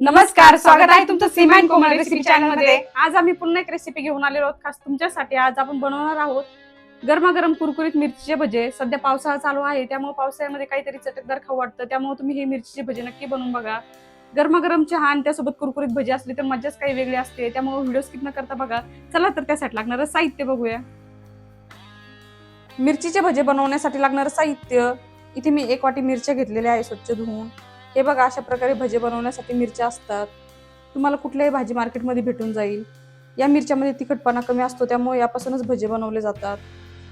नमस्कार स्वागत आहे तुमचं सीमा अँड कोमल रेसिपी चॅनलमध्ये. आज आम्ही पुन्हा एक रेसिपी घेऊन आलेलो आहोत खास तुमच्यासाठी. आज आपण बनवणार आहोत गरमागरम कुरकुरीत मिरचीचे भजे. सध्या पावसाळा चालू आहे त्यामुळे पावसाळ्यामध्ये काहीतरी चटकदार खाऊ वाटतं. त्यामुळे तुम्ही हे मिरचीचे भजे नक्की बनवून बघा. गरमागरम चहा आणि त्यासोबत कुरकुरीत भजी असली तर मजाच काही वेगळी असते. त्यामुळे व्हिडिओ स्किप न करता बघा. चला तर त्यासाठी लागणारं साहित्य बघूया. मिरचीचे भजे बनवण्यासाठी लागणारं साहित्य. इथे मी एक वाटी मिरच्या घेतलेल्या आहे स्वच्छ धुवून. हे बघा अशा प्रकारे भजे बनवण्यासाठी मिरच्या असतात. तुम्हाला कुठल्याही भाजी मार्केटमध्ये भेटून जाईल. या मिरच्यामध्ये तिखटपणा कमी असतो त्यामुळे यापासूनच भजे बनवले जातात.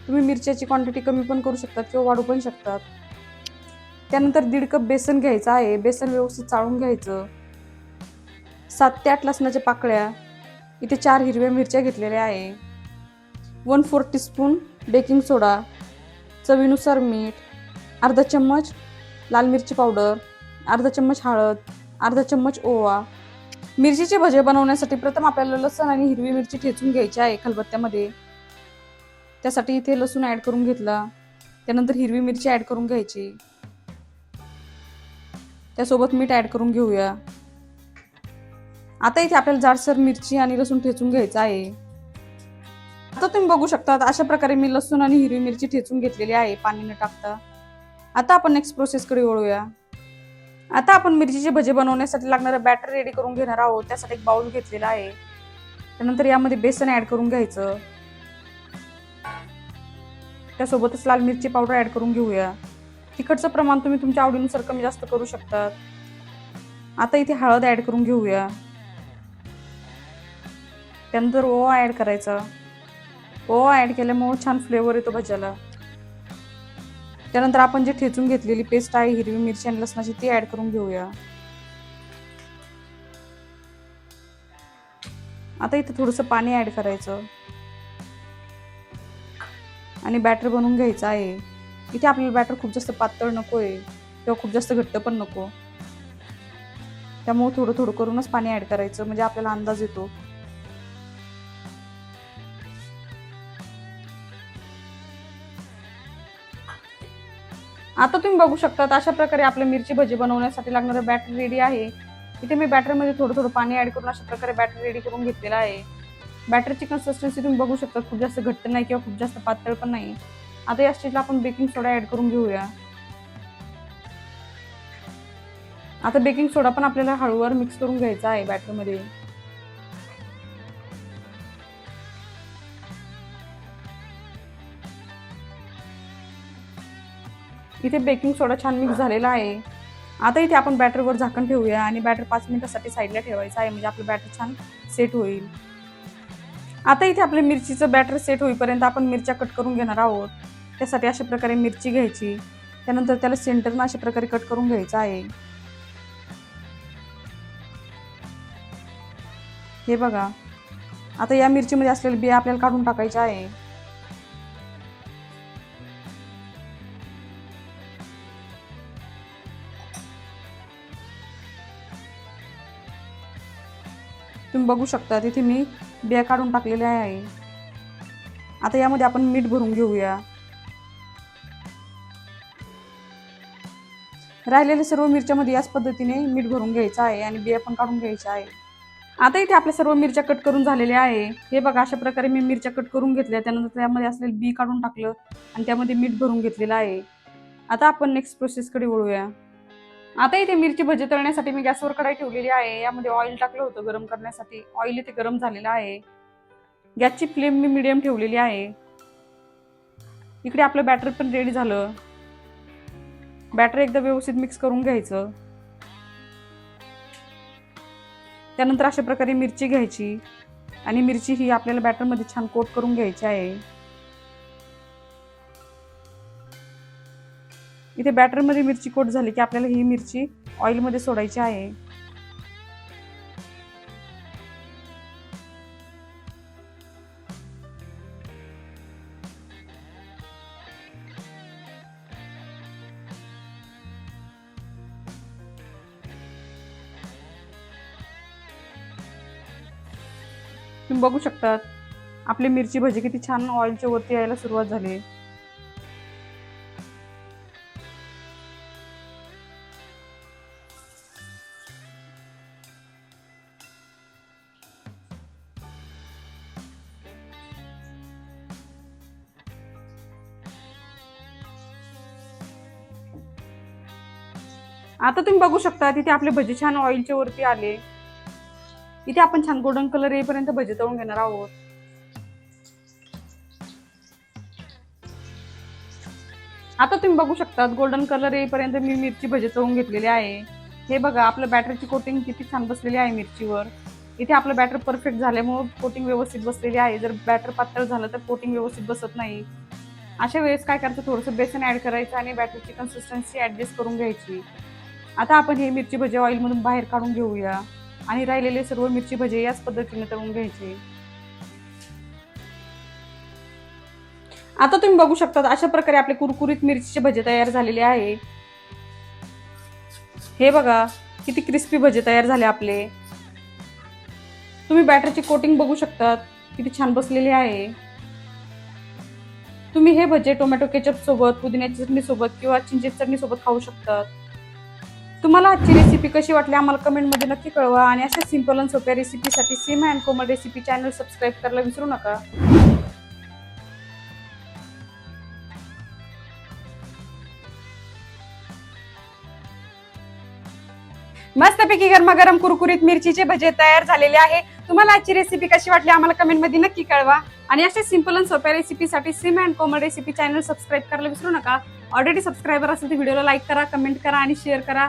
तुम्ही मिरच्याची क्वांटिटी कमी पण करू शकतात किंवा वाढू पण शकतात. त्यानंतर दीड कप बेसन घ्यायचं आहे. बेसन व्यवस्थित चाळून घ्यायचं. सात ते आठ लसणाच्या पाकळ्या. इथे चार हिरव्या मिरच्या घेतलेल्या आहे. One four teaspoon baking soda. चवीनुसार मीठ. अर्धा चम्मच लाल मिरची पावडर. अर्धा चम्मच हळद अर्धा चम्मच ओवा. मिरचीचे भजे बनवण्यासाठी प्रथम आपल्याला लसण आणि हिरवी मिरची ठेचून घ्यायची आहे खलबत्त्यामध्ये. त्यासाठी इथे लसूण ॲड करून घेतला. त्यानंतर हिरवी मिरची ॲड करून घ्यायची. त्यासोबत मीठ ॲड करून घेऊया. आता इथे आपल्याला जाडसर मिरची आणि लसूण ठेचून घ्यायचं आहे. आता तुम्ही बघू शकता अशा प्रकारे मी लसूण आणि हिरवी मिरची ठेचून घेतलेली आहे पाणी न टाकता. आता आपण नेक्स्ट प्रोसेसकडे वळूया. आता आपण मिरचीचे भजे बनवण्यासाठी लागणारं बॅटर रेडी करून घेणार आहोत. त्यासाठी एक बाउल घेतलेला आहे. त्यानंतर यामध्ये बेसन ॲड करून घ्यायचं. त्यासोबतच लाल मिरची पावडर ॲड करून घेऊया. तिखटचं प्रमाण तुम्ही तुमच्या आवडीनुसार कमी जास्त करू शकतात. आता इथे हळद ॲड करून घेऊया. त्यानंतर ओवा ॲड करायचा. ओवा ॲड केल्यामुळे छान फ्लेवर येतो भज्याला. त्यानंतर आपण जे ठेचून घेतलेली पेस्ट आहे हिरवी मिरची आणि लसणाची ती ऍड करून घेऊया. आता इथे थोडंसं पाणी ऍड करायचं. आणि बॅटर बनवून घ्यायचं आहे. इथे आपल्याला बॅटर खूप जास्त पातळ नको आहे किंवा खूप जास्त घट्ट पण नको. त्यामुळे थोडं थोडं करूनच पाणी ऍड करायचं म्हणजे आपल्याला अंदाज येतो. आता तुम्ही बघू शकता अशा प्रकारे आपले मिरची भजी बनवण्यासाठी लागणारं बॅटर रेडी आहे. इथे मी बॅटरमध्ये थोडं थोडं पाणी ॲड करून अशा प्रकारे बॅटर रेडी करून घेतलेलं आहे. बॅटरची कन्सिस्टन्सी तुम्ही बघू शकता खूप जास्त घट्ट नाही किंवा खूप जास्त पातळ पण नाही. आता या स्टेजला आपण बेकिंग सोडा ॲड करून घेऊया. आता बेकिंग सोडा पण आपल्याला हळूवार मिक्स करून घ्यायचा आहे बॅटरमध्ये इथे बेकिंग सोडा छान मिक्स झालेला आहे. आता इथे आपण बॅटरवर झाकण ठेवूया आणि बॅटर पाच मिनिटासाठी साईडला ठेवायचं आहे म्हणजे आपलं बॅटर छान सेट होईल. आता इथे आपल्या मिरचीचं बॅटर सेट होईपर्यंत आपण मिरच्या कट करून घेणार आहोत. त्यासाठी अशा प्रकारे मिरची घ्यायची. त्यानंतर त्याला सेंटरनं अशा प्रकारे कट करून घ्यायचं आहे. हे बघा. आता या मिरचीमध्ये असलेले बिया आपल्याला काढून टाकायचे आहे. तुम्ही बघू शकता तिथे मी बिया काढून टाकलेल्या आहे. आता यामध्ये आपण मीठ भरून घेऊया. राहिलेल्या सर्व मिरच्यामध्ये याच पद्धतीने मीठ भरून घ्यायचं आहे आणि बिया पण काढून घ्यायच्या आहे. आता इथे आपल्या सर्व मिरच्या कट करून झालेल्या आहे. हे बघा अशा प्रकारे मी मिरच्या कट करून घेतल्या. त्यानंतर त्यामध्ये असलेलं बी काढून टाकलं आणि त्यामध्ये मीठ भरून घेतलेलं आहे. आता आपण नेक्स्ट प्रोसेसकडे वळूया. आता इथे मिरची भजी तळण्यासाठी मी गॅसवर कढाई ठेवलेली आहे. यामध्ये ऑइल टाकलं होतं गरम करण्यासाठी. ऑइल इथे गरम झालेलं आहे. गॅसची फ्लेम मी मिडियम ठेवलेली आहे. इकडे आपलं बॅटर पण रेडी झालं. बॅटर एकदा व्यवस्थित मिक्स करून घ्यायचं. त्यानंतर अशा प्रकारे मिरची घ्यायची. आणि मिरची ही आपल्याला बॅटरमध्ये छान कोट करून घ्यायची आहे. इथे बॅटरमध्ये मिरची कोट झाली की आपल्याला ही मिरची ऑइलमध्ये सोडायची आहे. तुम्ही बघू शकतात आपली मिरची भजी किती छान ऑइलच्या वरती यायला सुरुवात झाली. आता तुम्ही बघू शकता तिथे आपले भजी छान ऑइलच्या वरती आले. इथे आपण छान गोल्डन कलर येईपर्यंत भजी तळून घेणार आहोत. आता तुम्ही बघू शकता गोल्डन कलर येईपर्यंत मी मिरची भजी तळून घेतलेली आहे. हे बघा आपलं बॅटरची कोटिंग किती छान बसलेली आहे मिरचीवर. इथे आपलं बॅटर परफेक्ट झाल्यामुळे कोटिंग व्यवस्थित बसलेली आहे. जर बॅटर पातळ झालं तर कोटिंग व्यवस्थित बसत नाही. अशा वेळेस काय करायचं? थोडंसं बेसन ऍड करायचं आणि बॅटरची कन्सिस्टन्सी ऍडजस्ट करून घ्यायची. आता आपण हे मिरची भजे ऑइलमधून बाहेर काढून घेऊया. आणि राहिलेले सर्व मिरची भजे याच पद्धतीने तळून घ्यायचे. आता तुम्ही बघू शकता अशा प्रकारे आपले कुरकुरीत मिरचीचे भजे तयार झालेले आहे. हे बघा किती क्रिस्पी भजे तयार झाले आपले. तुम्ही बॅटरची कोटिंग बघू शकतात किती छान बसलेली आहे. तुम्ही हे भजे टोमॅटो केचप सोबत पुदिन्याची चटणी सोबत किंवा चिंचेची चटणी सोबत खाऊ शकतात. तुम्हाला आजची रेसिपी कशी वाटली आम्हाला कमेंटमध्ये नक्की कळवा आणि अशा सिंपल आणि सोप्या रेसिपीसाठी Seem and Komal recipe channel subscribe करायला विसरू नका. मस्तपैकी गरमागरम कुरकुरीत मिरचीचे भजे तयार झालेले आहे. तुम्हाला आजची रेसिपी कशी वाटली आम्हाला कमेंटमध्ये नक्की कळवा आणि अशा सिंपल आणि सोप्या रेसिपीसाठी Sim and Komal recipe channel subscribe करायला विसरू नका. ऑलरेडी सबस्क्रायबर असेल तर व्हिडिओला लाईक करा कमेंट करा आणि शेअर करा.